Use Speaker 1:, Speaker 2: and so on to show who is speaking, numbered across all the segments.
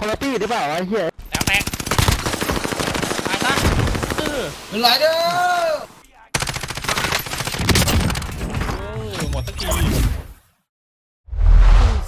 Speaker 1: คุณภาพหรือเปล่าวะไอ้เหี้ย
Speaker 2: แล้วแตกตายซะเออ
Speaker 3: มันไหลเด้อ
Speaker 2: โอ้หมดสักที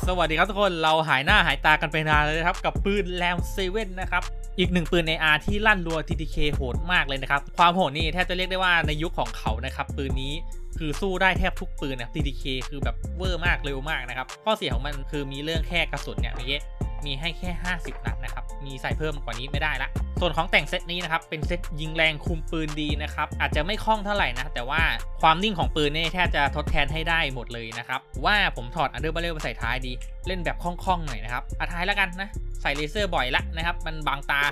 Speaker 2: สวัสดีครับทุกคนเราหายหน้าหายตากันไปนานเลยนะครับ กับปืนแรมเซเว่นนะครับอีกหนึ่งปืนใน R ที่ลั่นรัว TTK โหดมากเลยนะครับ ความโหดนี่แทบจะเรียกได้ว่าในยุคของเขานะครับ ปืนนี้คือสู้ได้แทบทุกปืนนะ TTK คือแบบเวอร์มากเร็วมากนะครับ ข้อเสียของมันคือมีเรื่องแค่กระสุนเนี่ยเมื่อกี้ มีให้แค่ 50 นัดนะครับ มีใส่เพิ่มกว่านี้ไม่ได้ละ ส่วนของแต่งเซตนี้นะครับ เป็นเซตยิงแรงคุมปืนดีนะครับ อาจจะไม่คล่องเท่าไหร่นะ แต่ว่าความนิ่งของปืนเนี่ยแทบจะทดแทนให้ได้หมดเลยนะครับ ว่าผมถอดอันเดอร์บาเรลไปใส่ท้ายดี เล่นแบบคล่องๆหน่อยนะครับอาท้ายแล้วกันนะ ใส่เลเซอร์บ่อยละนะครับ มันบางตา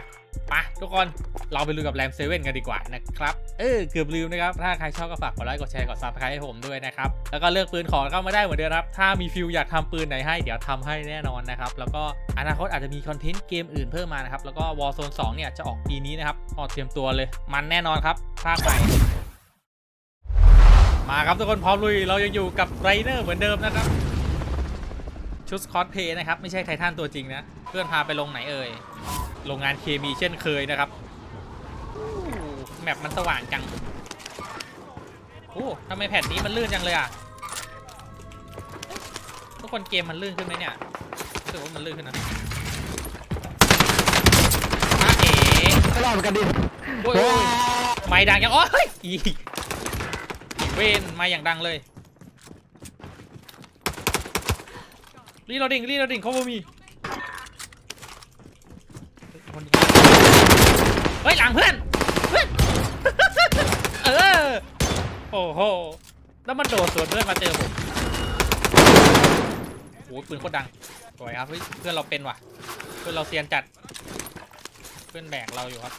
Speaker 2: ปะทุกคนเราไปลุยกับแรมเซเว่นกันดีกว่านะครับ เออเกือบลืมนะครับ ถ้าใครชอบก็ฝากกดไลค์กดแชร์กดซับสไครต์ให้ผมด้วยนะครับ แล้วก็เลือกปืนขอเข้ามาได้เหมือนเดิมครับ ถ้ามีฟิลอยากทำปืนไหนให้เดี๋ยวทำให้แน่นอนนะครับ แล้วก็อนาคตอาจจะมีคอนเทนต์เกมอื่นเพิ่มมานะครับ แล้วก็ Warzone 2เนี่ยจะออกปีนี้นะครับออกเตรียมตัวเลย มันแน่นอนครับภาคใหม่มาครับทุกคนพร้อมลุยเรายังอยู่กับไรเนอร์เหมือนเดิมนะครับ ชุดคอสเพย์นะครับ ไม่ใช่ไททันตัวจริงนะ เพื่อนพาไปลงไหนเอ่ยโรงงานเคมีเช่นเคยนะครับอู้แมปมันสว่างจังโอ้ทำไมแผ่นนี้มันลื่นจังเลยอะทุกคนเกมมันลื่นขึ้นไหมเนี่ยรู้สึกว่ามันลื่นขึ้นนะอาเอ๋
Speaker 1: ก็รอดเหมือนกันดิ
Speaker 2: โอ้ยโอ้ยไม่ดังยังโอ้ยอีเวนมาอย่างดังเลย รีโหลดดิ้งรีโหลดดิ้งเขาบ่มีเฮ้ยหลังเพื่อนเพื่อนเออโอ้โหแล้วมันโดดสวนเพื่อนมาเจอผมโอ้ยปืนโคตรดังสวยครับเพื่อนเราเป็นว่ะ เพื่อนเราเซียนจัด เพื่อนแบกเราอยู่ครับ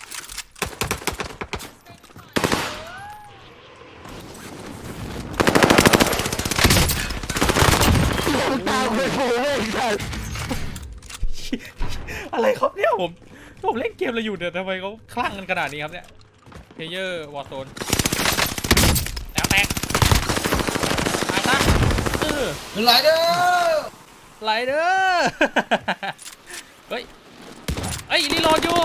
Speaker 1: อะ
Speaker 2: ไรครับเนี่ยผมผมเล่นเกมอะไรอยู่เนี่ยทำไมเขาคลั่งกันขนาดนี้ครับเนี่ยเพเยอร์วอร์โซนแล้วแตกตายซะเออ
Speaker 3: มันไหลเด้อ
Speaker 2: ไหลเด้อเฮ้ยเฮ้ยรีโหลดอยู่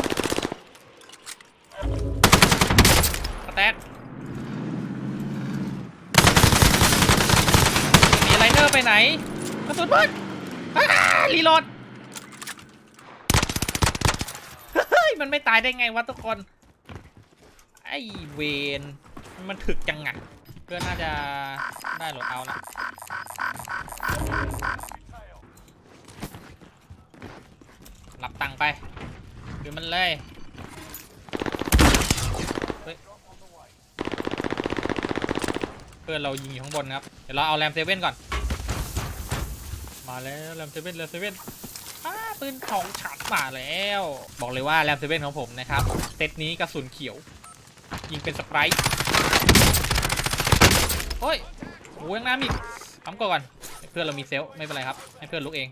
Speaker 2: กระแตกมีไลเนอร์ไปไหนกระสุนเบิดอ้ารีโหลด เฮ้ย มันไม่ตายได้ไงวะทุกคน ไอ้เวนมันถึกจังงัดเพื่อนน่าจะได้หลดเอานะรับตังไปคือมันเลยเฮ้ยเพื่อนเรายิงอยู่ข้างบนครับ เดี๋ยวเราเอาแรมเซเว่นก่อน มาแล้วแรมเซเว่นแรมเซเว่น ปืนของฉันมาแล้ว บอกเลยว่าแรมเซเว่นของผมนะครับเซตนี้กระสุนเขียว ยิงเป็นสไปร์โอ้ยโอ้ยยังน้ำอีกปั๊มก่อนเพื่อนเรามีเซลลไม่เป็นไรครับ ให้เพื่อนลุกเอง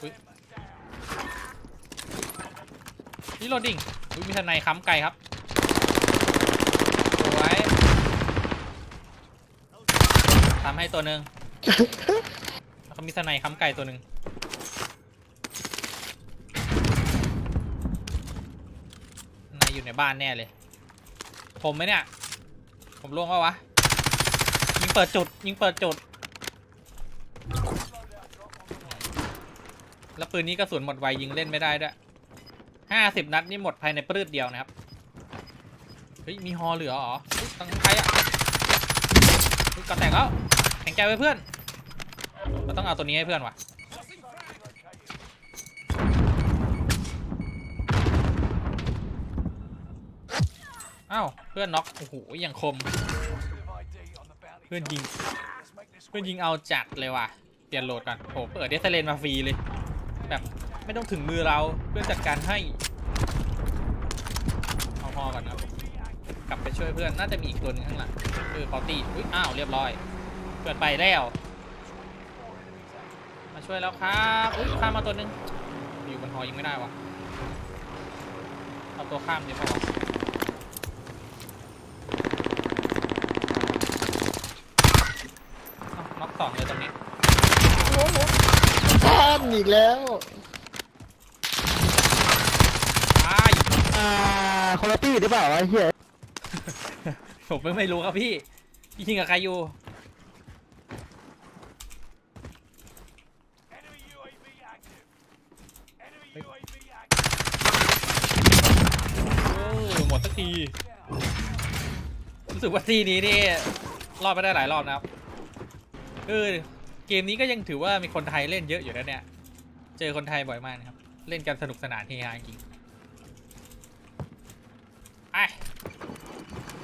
Speaker 2: อุ้ยนี่โรดดิ้งอุ้ยมีทนายค้ำไกลครับสวยทำให้ตัวหนึ่งแล้วก็มีทนายค้ำไกลตัวหนึ่ง นายอยู่ใน บ้านแน่เลย ผมไหมเนี่ย ผมล่วงปะวะ ยิงเปิดจุด ยิงเปิดจุด แล้วปืนนี้กระสุนหมดไวยิงเล่นไม่ได้ด้วยห้าสิบนัดนี่หมดภายในปรืดเดียวนะครับ เฮ้ย มีฮอเหลือเหรอตั้งใครอะก่อนแต่งแล้วแข่งใจไว้เพื่อนเราต้องเอาตัวนี้ให้เพื่อนว่ะ อ้าวเพื่อนน็อกโอ้โหอย่างคม เพื่อนยิง เพื่อนยิงเอาจัดเลยว่ะเปลี่ยนโหลดก่อนโอ้โหเปิดเดสเลนมาฟรีเลย แบบไม่ต้องถึงมือเราเพื่อนจัดการให้เอาพอก่อนครับกลับไปช่วยเพื่อนน่าจะมีอีกตัวนึงข้างหลังเออพอตีอุ้ยอ้าวเรียบร้อยเพื่อนไปแล้ว มาช่วยแล้วครับอุ้ยข้ามมาตัวหนึงอยู่บนหอยิงไม่ได้วะเอาตัวข้ามดีกว่าวะ อ้าวน็อกสองเลยตรงนี้
Speaker 1: ท่า นอีกแล้วคนละตี้หรือเปล่าวะไอ้เหี้ย
Speaker 2: ผมไม่ไม่รู้ครับพี่พี่ยิงกับใครอยู่
Speaker 3: Enemy UAV active. Enemy UAV active.
Speaker 2: โอ้หมดสักทีรู้สึกว่าทีนี้นี่รอดไปได้หลายรอบนะครับเออ เกมนี้ก็ยังถือว่ามีคนไทยเล่นเยอะอยู่นะเนี่ย เจอคนไทยบ่อยมากนะครับ เล่นกันสนุกสนานเฮฮาจริงไป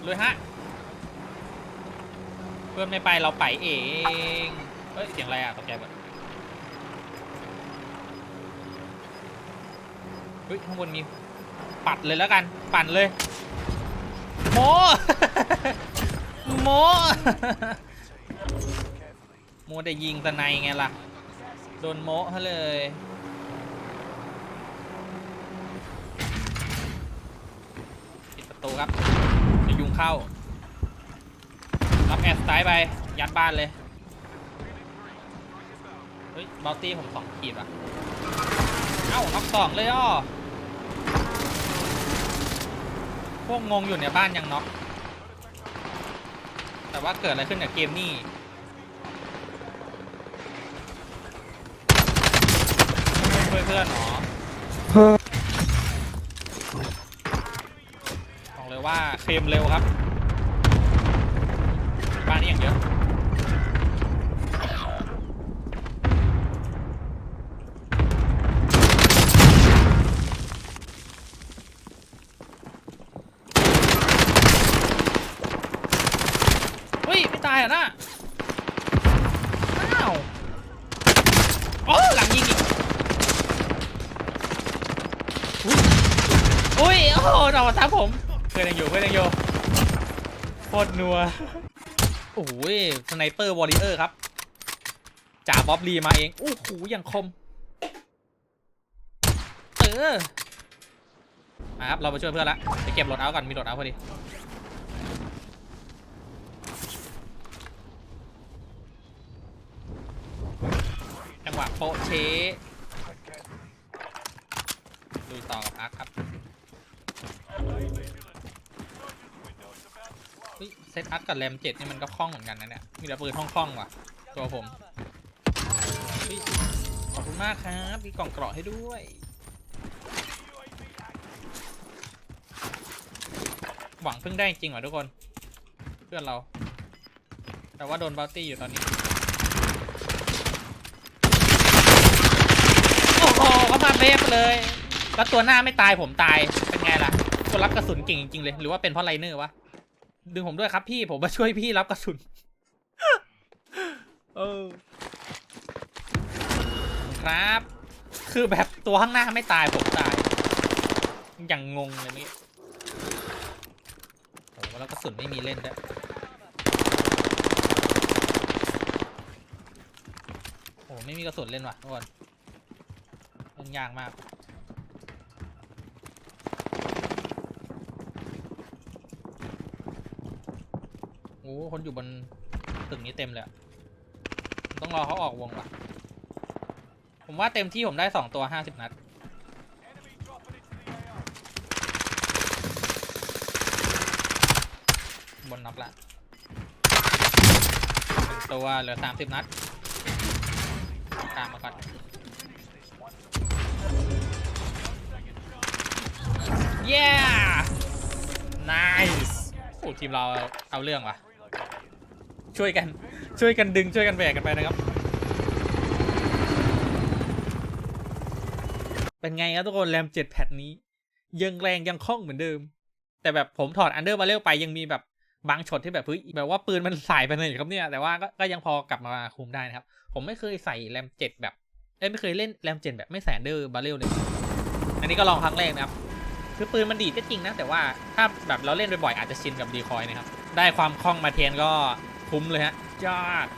Speaker 2: เลยฮะ เพื่อนไม่ไปเราไปเอง เฮ้ย เสียงอะไรอะตกใจหมดเฮ้ย ข้างบนมี ปัดเลยแล้วกัน ปั่นเลย โม โม โมแต่ยิงสไนไงล่ะ โดนโมเขาเลย ปิดประตูครับจะยุงเข้า รับแอร์สไตล์ไป ยัดบ้านเลย เฮ้ยบอลตี้ผมสองขีดอะ เอ้าน็อกสองเลยอ้อพวกงงอยู่ในบ้านยังน็อกแต่ว่าเกิดอะไรขึ้นกับเกมนี่เพื่ อนเพื่อนหรอบอกเลยว่าเคลมเร็วครับ บ้านนี้อย่างเยอะเฮ้ย ไม่ตายอะน่ะอ้าวโอ้หลังยิงอีกอุ๊ย อุ้ยโอ้โหเราทับผมเพื่อนยังอยู่เพื่อนยังอยู่โคตรนัวโอ้โหสไนเปอร์วอริเออร์ครับจ่าบ๊อบลีมาเองโอ้โหอย่างคมเออมาครับเราไปช่วยเพื่อนละไปเก็บรถเอาก่อนมีรถเอาพอดีจังหวะโปะเชะดูต่อกับอาร์คครับ เซตอาร์คกับแรมเจ็ดนี่มันก็คล่องเหมือนกันนะเนี่ยมีแต่ปืนคล่องๆว่ะ ตัวผมขอบคุณมากครับ มีกล่องเกราะให้ด้วยหวังเพิ่งได้จริงว่ะทุกคน เพื่อนเรา แต่ว่าโดนบัลตี้อยู่ตอนนี้ โอ้โหเขามาเบฟเลย แล้วตัวหน้าไม่ตายผมตาย เป็นไงล่ะคนรับกระสุนเก่งจริงเลย หรือว่าเป็นเพราะไลเนอร์วะ ดึงผมด้วยครับพี่ผมมาช่วยพี่รับกระสุน เออ ครับ คือแบบตัวข้างหน้าไม่ตายผมตาย อย่างงงเลยเมื่อกี้โอ้แล้วกระสุนไม่มีเล่นด้วยโอ้ไม่มีกระสุนเล่นว่ะทุกคนเล่นยากมาก อ้คนอยู่บนตึกนี้เต็มเลยต้องรอเขาออกวงว่ะผมว่าเต็มที่ผมได้สองตัวห้าสิบนัดบนน็อกละตัวเหลือสามสิบนัดตามมาก่อนเย้ nice โอ้ทีมเราเอาเรื่องว่ะ ช่วยกัน ช่วยกันดึงช่วยกันแบกกันไปนะครับ เป็นไงครับทุกคนแรมเจ็ดแพทนี้ ยังแรงยังคล่องเหมือนเดิม แต่แบบผมถอดอันเดอร์มาเร็วไปยังมีแบบบางช็อตที่แบบเฮ้ยแบบว่าปืนมันสายไปเลยครับเนี่ย แต่ว่าก็ยังพอกลับมาคุมได้นะครับ ผมไม่เคยใส่แรมเจ็ดแบบเอ้ยไม่เคยเล่นแรมเจ็ดแบบไม่ใส่อันเดอร์บาเรลเลย อันนี้ก็ลองครั้งแรกนะครับ คือปืนมันดีก็จริงนะ แต่ว่าถ้าแบบเราเล่นบ่อยๆอาจจะชินกับดีคอยนะครับ ได้ความคล่องมาเทนก็ คุ้มเลยฮะยอด